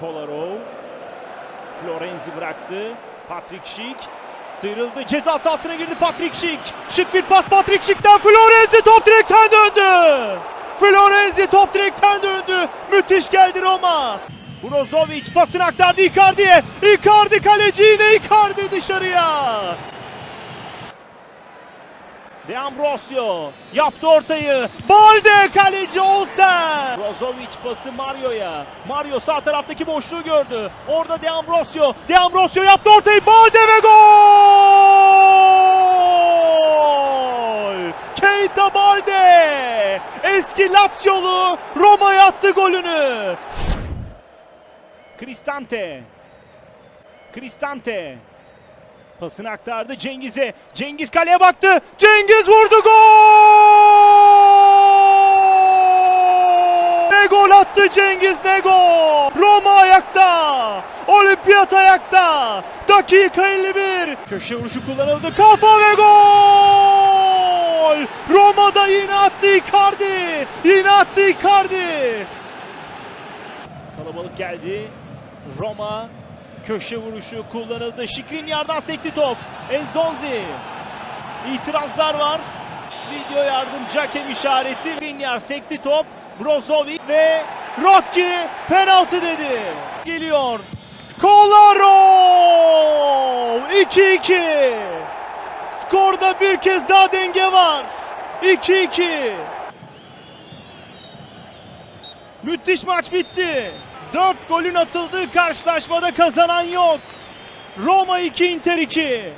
Kolarov. Florenzi bıraktı. Patrick Schick. Sıyrıldı. Ceza sahasına girdi Patrick Schick. Şık bir pas Patrick Schick'ten Florenzi top direkten döndü. Florenzi top direkten döndü. Müthiş geldi Roma. Brozovic pasını aktardı Icardi'ye. Icardi kaleci yine Icardi dışarıya. De Ambrosio yaptı ortayı. Balde kaleci Olsen. Brozovic pası Mario'ya. Mario sağ taraftaki boşluğu gördü. Orada De Ambrosio. De Ambrosio yaptı ortayı. Balde ve gol! Keita Balde! Eski Laziolu Roma'ya attı golünü. Cristante. Cristante. Pasını aktardı Cengiz'e. Cengiz kaleye baktı. Cengiz vurdu gol! Ne gol attı Cengiz ne gol! Roma ayakta! Olimpiyat ayakta! Dakika 51. Köşe vuruşu kullanıldı. Kafa ve gol! Roma'da yine attı Icardi. Yine attı Icardi. Kalabalık geldi. Roma köşe vuruşu kullanıldı. Şikrinyar'dan sekti top. Enzonzi. İtirazlar var. Video yardımcı hakem işareti. Şikrinyar sekti top. Brozovic ve Rocky penaltı dedi. Geliyor. Kolarov 2-2. Skorda bir kez daha denge var. 2-2. Müthiş maç bitti. 4 golün atıldığı karşılaşmada kazanan yok. Roma 2 Inter 2.